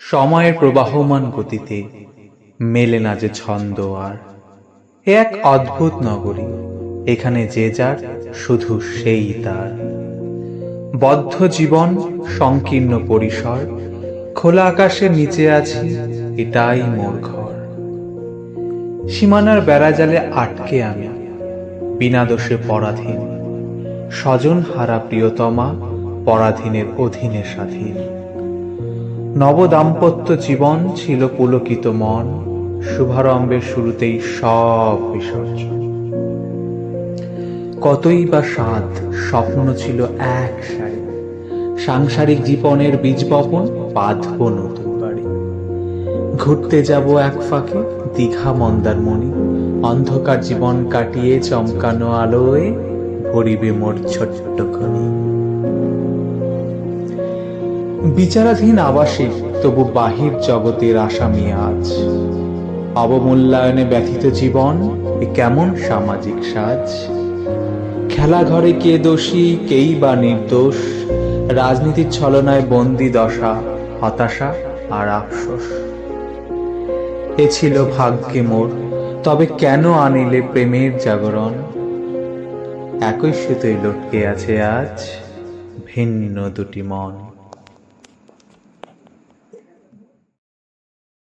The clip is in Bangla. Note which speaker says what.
Speaker 1: সময়ের প্রবাহমান গতিতে মেলে না যে ছন্দ আর। এ এক অদ্ভুত নগরী, এখানে যে যার শুধু সেই তার। বদ্ধ জীবন, সংকীর্ণ পরিসর, খোলা আকাশের নিচে আছি, এটাই মোর ঘর। সীমানার বেড়াজালে আটকে আমি, বিনা দোষে পরাধীন। স্বজন হারা প্রিয়তমা, পরাধীনের অধীনে স্বাধীন। নবদাম্পত্য জীবন ছিল পুলকিত মন। শুভারম্ভের শুরুতেই সব বিসর্জন। কতই বা সাধ স্বপ্ন ছিল এক সারি। সাংসারিক জীবনের বীজ বপন, বাঁধব নতুন বাড়ি। ঘুরতে যাব এক ফাঁকে, দীঘা মন্দারমণি অন্ধকার জীবন কাটিয়ে চমকানো আলোয় ভরিবে মোর ছোট্ট খনি। বিচারাধীন আবাসিক, তবু বাহির জগতের আসামি আজ। অবমূল্যায়নে ব্যথিত জীবন, এ কেমন সামাজিক সাজ? খেলাঘরে কে দোষী, কেই বা নির্দোষ? রাজনীতির ছলনায় বন্দি দশা, হতাশা আর আফসোস। এ ছিল ভাগ্যে মোর, তবে কেন আনিলে প্রেমের জাগরণ? একই সুতোয় লটকে আছে আজ ভিন্ন দুটি মন।